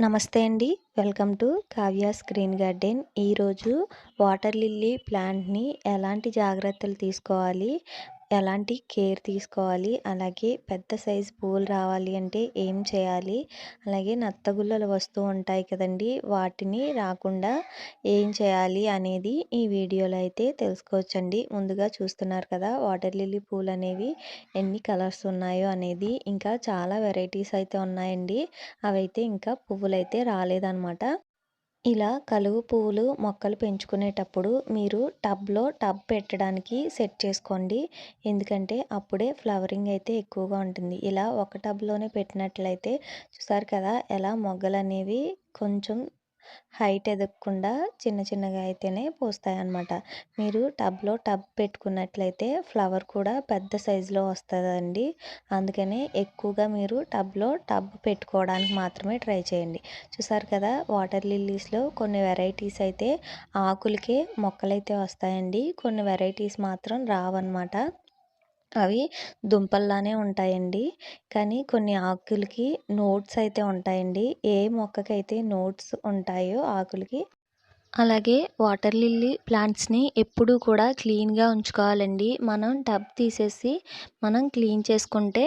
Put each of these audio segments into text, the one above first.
నమస్తే అండి. Welcome to Kavya's green garden. ఈరోజు వాటర్ లిల్లీ ప్లాంట్ని ఎలాంటి జాగ్రత్తలు తీసుకోవాలి? ఎలాంటి కేర్ తీసుకోవాలి? అలాగే పెద్ద సైజు పూలు రావాలి అంటే ఏం చేయాలి? అలాగే నత్తగుల్లలు వస్తూ ఉంటాయి కదండి వాటిని రాకుండా ఏం చేయాలి అనేది ఈ వీడియోలో అయితే తెలుసుకోవచ్చండి. ముందుగా చూస్తున్నారు కదా వాటర్ లిల్లీ పూలు అనేవి ఎన్ని కలర్స్ ఉన్నాయో అనేది. ఇంకా చాలా వెరైటీస్ అయితే ఉన్నాయండి. అవైతే ఇంకా పువ్వులు అయితే రాలేదన్నమాట. ఇలా కలువ పువ్వులు మొక్కలు పెంచుకునేటప్పుడు మీరు టబ్లో టబ్ పెట్టడానికి సెట్ చేసుకోండి. ఎందుకంటే అప్పుడే ఫ్లవరింగ్ అయితే ఎక్కువగా ఉంటుంది. ఇలా ఒక టబ్లోనే పెట్టినట్లయితే చూసారు కదా ఎలా మొగ్గలు అనేవి కొంచెం హైట్ ఎదగకుండా చిన్న చిన్నగా అయితేనే పోస్తాయి అన్నమాట మీరు టబ్లో టబ్ పెట్టుకున్నట్లయితే ఫ్లవర్ కూడా పెద్ద సైజులో వస్తుందండి. అందుకనే ఎక్కువగా మీరు టబ్లో టబ్ పెట్టుకోవడానికి మాత్రమే ట్రై చేయండి. చూసారు కదా వాటర్ లిల్లీస్లో కొన్ని వెరైటీస్ అయితే ఆకులకే మొక్కలైతే వస్తాయండి. కొన్ని వెరైటీస్ మాత్రం రావన్నమాట. అవి దుంపల్లానే ఉంటాయండి. కానీ కొన్ని ఆకులకి నోట్స్ అయితే ఉంటాయండి. ఏ మొక్కకైతే నోట్స్ ఉంటాయో ఆకులకి. అలాగే వాటర్ లిల్లీ ప్లాంట్స్ని ఎప్పుడూ కూడా క్లీన్గా ఉంచుకోవాలండి. మనం టబ్ తీసేసి మనం క్లీన్ చేసుకుంటే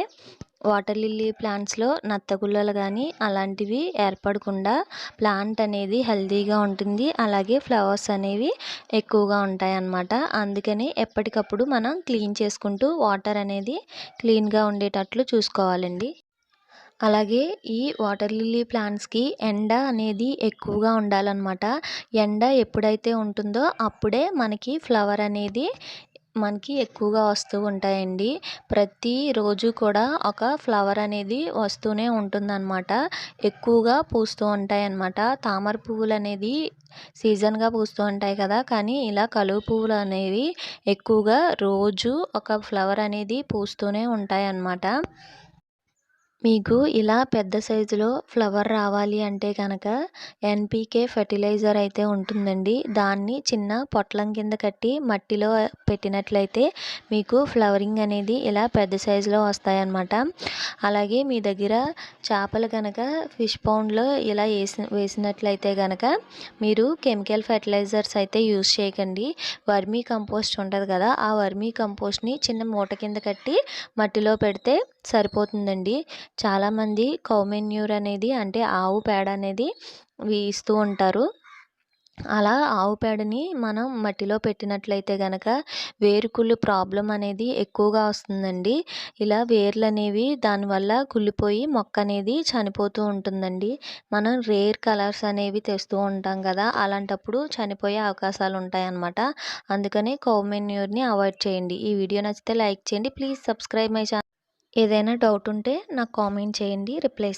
వాటర్ లిల్లీ ప్లాంట్స్లో నత్తగుల్లలు కానీ అలాంటివి ఏర్పడకుండా ప్లాంట్ అనేది హెల్తీగా ఉంటుంది. అలాగే ఫ్లవర్స్ అనేవి ఎక్కువగా ఉంటాయి అన్నమాట అందుకని ఎప్పటికప్పుడు మనం క్లీన్ చేసుకుంటూ వాటర్ అనేది క్లీన్గా ఉండేటట్లు చూసుకోవాలండి. అలాగే ఈ వాటర్ లిల్లీ ప్లాంట్స్కి ఎండ అనేది ఎక్కువగా ఉండాలన్నమాట. ఎండ ఎప్పుడైతే ఉంటుందో అప్పుడే మనకి ఫ్లవర్ అనేది మనకి ఎక్కువగా వస్తూ ఉంటాయండి. ప్రతిరోజు కూడా ఒక ఫ్లవర్ అనేది వస్తూనే ఉంటుందన్నమాట. ఎక్కువగా పూస్తూ ఉంటాయి అన్నమాట తామర పువ్వులు అనేది సీజన్గా పూస్తూ ఉంటాయి కదా. కానీ ఇలా కలువ పువ్వులు అనేవి ఎక్కువగా రోజు ఒక ఫ్లవర్ అనేది పూస్తూనే ఉంటాయి అన్నమాట మీకు ఇలా పెద్ద సైజులో ఫ్లవర్ రావాలి అంటే కనుక ఎన్పికే ఫెర్టిలైజర్ అయితే ఉంటుందండి. దాన్ని చిన్న పొట్లం కింద కట్టి మట్టిలో పెట్టినట్లయితే మీకు ఫ్లవరింగ్ అనేది ఇలా పెద్ద సైజులో వస్తాయన్నమాట. అలాగే మీ దగ్గర చేపలు కనుక ఫిష్ పౌండ్లో ఇలా వేసి వేసినట్లయితే కనుక మీరు కెమికల్ ఫెర్టిలైజర్స్ అయితే యూస్ చేయకండి. వర్మీ కంపోస్ట్ ఉంటుంది కదా ఆ వర్మీ కంపోస్ట్ని చిన్న మూట కింద కట్టి మట్టిలో పెడితే సరిపోతుందండి. చాలామంది కౌమెన్యూర్ అనేది అంటే ఆవు పేడ అనేది ఇస్తూ ఉంటారు. అలా ఆవు పేడని మనం మట్టిలో పెట్టినట్లయితే కనుక వేరుకుళ్ళు ప్రాబ్లం అనేది ఎక్కువగా వస్తుందండి. ఇలా వేర్లు అనేవి దానివల్ల కుళ్ళిపోయి మొక్క అనేది చనిపోతూ ఉంటుందండి. మనం రేర్ కలర్స్ అనేవి తెస్తూ ఉంటాం కదా అలాంటప్పుడు చనిపోయే అవకాశాలు ఉంటాయన్నమాట. అందుకని కౌమెన్యూర్ని అవాయిడ్ చేయండి. ఈ వీడియో నచ్చితే లైక్ చేయండి. ప్లీజ్ సబ్స్క్రైబ్ మై ఛానల్ ఏదైనా డౌట్ ఉంటే నాకు కామెంట్ చేయండి రిప్లై